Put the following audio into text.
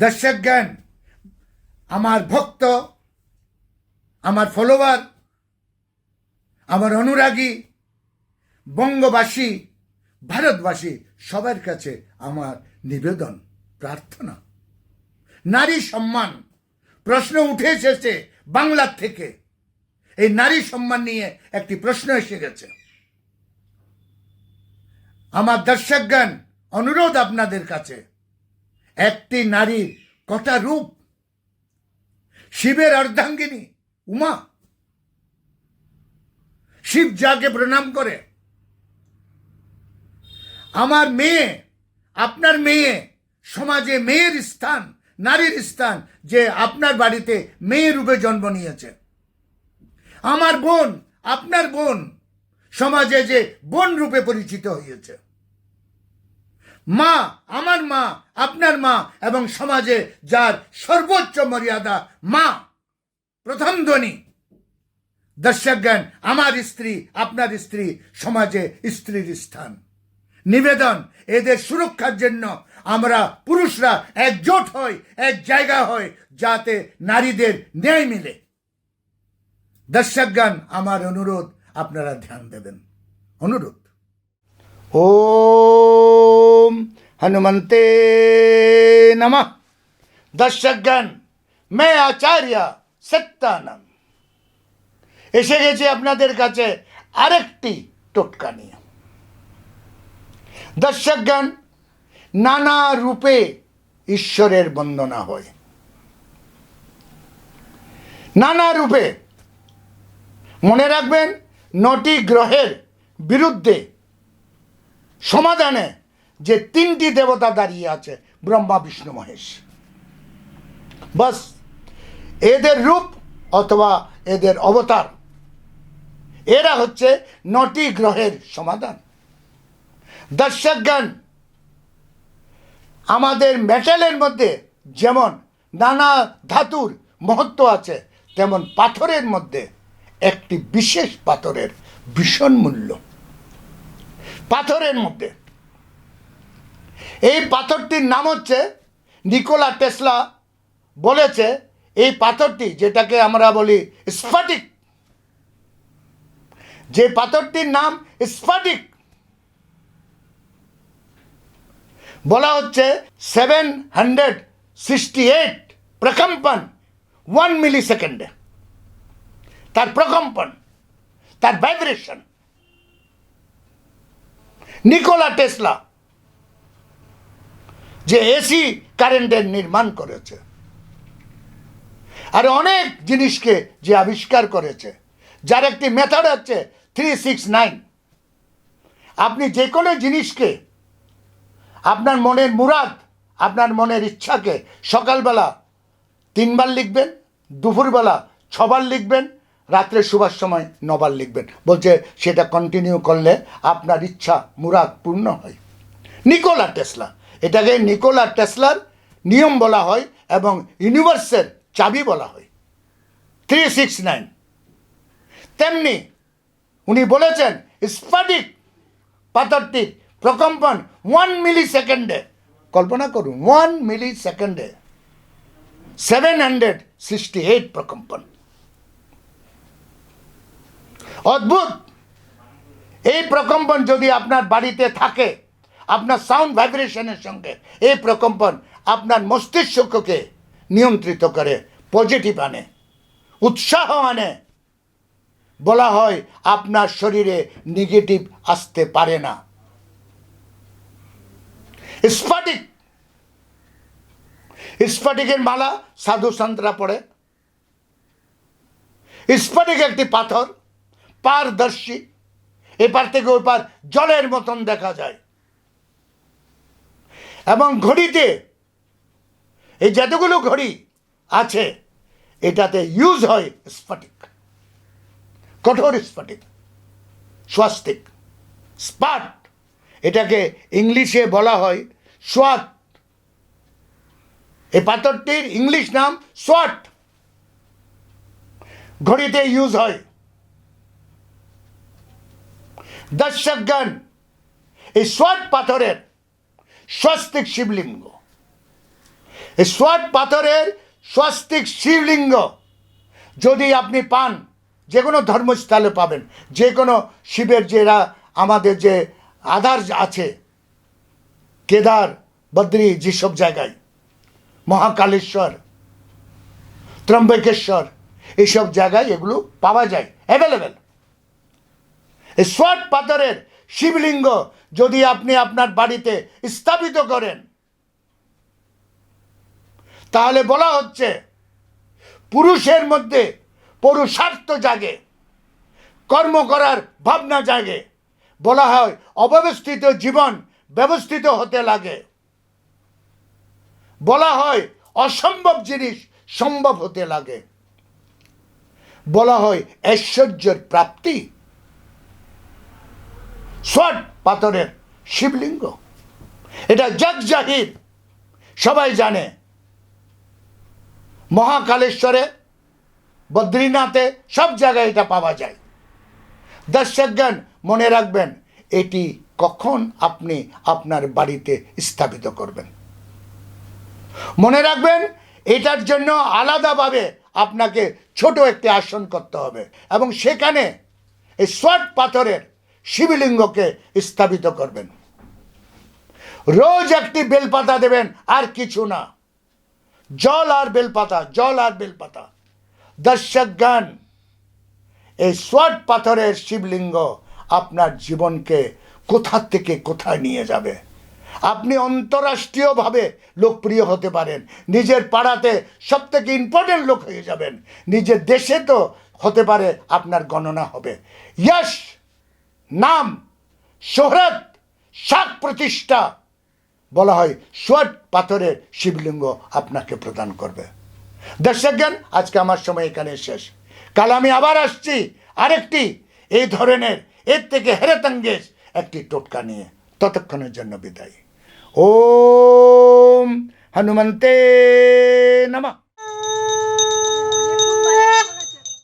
দর্শকগণ, আমার ভক্ত, আমার ফলোয়ার আমার অনুরাগী, বঙ্গবাসী, ভারতবাসী, সবার কাছে আমার নিবেদন, প্রার্থনা। নারী সম্মান, প্রশ্ন উঠে এসেছে বাংলার থেকে। এই নারী সম্মান নিয়ে একটি প্রশ্ন এসে গেছে। আমার দর্শকগণ, অনুরোধ আপনাদের কাছে। একটি নারীর কটা রূপ? শিবের অর্ধাঙ্গিনী, উমা। শিব যাকে প্রণাম করে, আমার মেয়ে, আপনার মেয়ে, সমাজে মেয়ের স্থান, নারীর স্থান, যে আপনার বাড়িতে মেয়ে রূপে জন্ম নিয়েছে। আমার বোন, আপনার বোন, সমাজে যে বোন রূপে পরিচিত হয়েছে। মা, আমার মা, আপনার মা এবং সমাজে যার সর্বোচ্চ মর্যাদা মা, প্রথম ধ্বনি দর্শকগণ, আমার স্ত্রী, আপনার স্ত্রী সমাজে স্ত্রীর স্থান। নিবেদন, এদের সুরক্ষার জন্য আমরা পুরুষরা একজোট হই, এক জায়গা হয় যাতে নারীদের ন্যায় মিলে। দর্শকগণ, আমার অনুরোধ, আপনারা ধ্যান দেবেন। অনুরোধ। ওম হনুমন্তে নমঃ দর্শকগণ মে আচার্য সত্যানন্দ এসে গেছে আপনাদের কাছে আরেকটি টোটকা নিয়ে। দর্শকগণ, নানা রূপে ঈশ্বরের বন্দনা হয়। নানা রূপে। মনে রাখবেন, নটি গ্রহের বিরুদ্ধে সমাধানে যে তিনটি দেবতা দাঁড়িয়ে আছে, ব্রহ্মা, বিষ্ণু, মহেশ। বাস, এদের রূপ অথবা এদের অবতার, এরা হচ্ছে নটি গ্রহের সমাধান। দর্শকগণ আমাদের মেটালের মধ্যে যেমন নানা ধাতুর মহত্ব আছে, তেমন পাথরের মধ্যে একটি বিশেষ পাথরের ভীষণ মূল্য। পাথরের মধ্যে এই পাথরটির নাম হচ্ছে নিকোলা টেসলা। বলেছে এই পাথরটি, যেটাকে আমরা বলি স্ফটিক। যে পাথরটির নাম স্ফটিক, বলা হচ্ছে সেভেন হান্ড্রেড সিক্সটি এইট প্রকম্পন ওয়ান মিলি সেকেন্ডে তার প্রকম্পন, তার ভাইব্রেশন নিকোলা টেসলা যে এসি কারেন্টের নির্মাণ করেছে। আর অনেক জিনিসকে যে আবিষ্কার করেছে, যার একটি মেথড হচ্ছে থ্রি সিক্স নাইন আপনি যে কোনো জিনিসকে, আপনার মনের মুরাদ, আপনার মনের ইচ্ছাকে সকালবেলা তিনবার লিখবেন, দুপুরবেলা ছবার লিখবেন, রাত্রে শুবার সময় নবার লিখবেন। বলছে, সেটা কন্টিনিউ করলে আপনার ইচ্ছা, মুরাদ পূর্ণ হয়। Nikola Tesla. এটাকে নিকোলা টেসলার নিয়ম বলা হয় এবং ইউনিভার্সের চাবি বলা হয়। থ্রি সিক্স নাইন তেমনি উনি বলেছেন, স্ফটিক পাথরটির প্রকম্পন ওয়ান মিলি সেকেন্ডে কল্পনা করুন ওয়ান মিলি সেকেন্ডে সেভেন হান্ড্রেড সিক্সটি এইট প্রকম্পন। অদ্ভুত! এই প্রকম্পন যদি আপনার বাড়িতে থাকে আপনার সাউন্ড ভাইব্রেশনের সঙ্গে এই প্রকম্পন আপনার মস্তিষ্ককে নিয়ন্ত্রিত করে পজিটিভ আনে, উৎসাহ আনে। বলা হয়, আপনার শরীরে নেগেটিভ আসতে পারে না। স্ফটিক স্ফটিকের মালা সাধু সন্তরা পড়ে স্ফটিক একটি পাথর, পারদর্শী। এপার থেকে ওপার জলের মতন দেখা যায়। এবং ঘড়িতে, এই যতগুলো ঘড়ি আছে, এটাতে ইউজ হয় স্ফটিক, কঠোর স্ফটিক, স্বাস্তিক, স্পাট, এটাকে ইংলিশে বলা হয় সোয়াট এই পাথরটির ইংলিশ নাম সোয়াট ঘড়িতে ইউজ হয় দর্শকগণ, এই সোয়াট পাথরের স্বস্তিক শিবলিঙ্গ। এই সোয়াট পাথরের স্বস্তিক শিবলিঙ্গ যদি আপনি পান যে কোনো ধর্মস্থলে পাবেন যে কোনো শিবের যেরা আমাদের যে আধার আছে, কেদার, বদ্রী, যেসব জায়গায়, মহাকালেশ্বর, ত্রম্বকেশ্বর এইসব জায়গায় এগুলো পাওয়া যায় অ্যাভেলেবেল এই সোয়াট পাথরের শিবলিঙ্গ যদি আপনি আপনার বাড়িতে স্থাপিত করেন। তাহলে বলা হচ্ছে, পুরুষের মধ্যে পুরুষার্থ জাগে, কর্ম করার ভাবনা জাগে, বলা হয় অব্যবস্থিত জীবন ব্যবস্থিত হতে লাগে। বলা হয় অসম্ভব জিনিস সম্ভব হতে লাগে। বলা হয় ঐশ্বর্যের প্রাপ্তি। শট পাথরের শিবলিঙ্গ। এটা জগ জাহির। সবাই জানে। মহাকালেশ্বরে, বদ্রীনাথে সব জায়গায় এটা পাওয়া যায়। দর্শকগণ, মনে রাখবেন, এটি কখন আপনি আপনার বাড়িতে স্থাপিত করবেন। মনে রাখবেন, এটার জন্য আলাদাভাবে আপনাকে ছোট একটি আসন করতে হবে এবং সেখানে এই সোয়াট পাথরের শিবলিঙ্গকে স্থাপিত করবেন। রোজ একটি বেলপাতা দেবেন, আর কিছু না। জল আর বেলপাতা, জল আর বেলপাতা। দর্শকগণ, এই সোয়াট পাথরের শিবলিঙ্গ আপনার জীবনকে কোথা থেকে কোথায় নিয়ে যাবে? আপনি অন্তরাষ্ট্রীয়ভাবে লোকপ্রিয় হতে পারেন। নিজের পাড়াতে সব থেকে ইম্পর্টেন্ট লোক হয়ে যাবেন। নিজের দেশে তো হতে পারে, আপনার গণনা হবে। যশ নাম শোহরত শাক প্রতিষ্ঠা বলা হয়। সোয়াট পাথরের শিবলিঙ্গ আপনাকে প্রদান করবে। দর্শকগণ আজকে আমার সময় এখানে শেষ। কাল আমি আবার আসছি আরেকটি, এই ধরনের, এর থেকে হেরেতাঙ্গেজ একটি টোটকা নিয়ে। ততক্ষণের জন্য বিদায়। ওম হনুমন্তে নমঃ।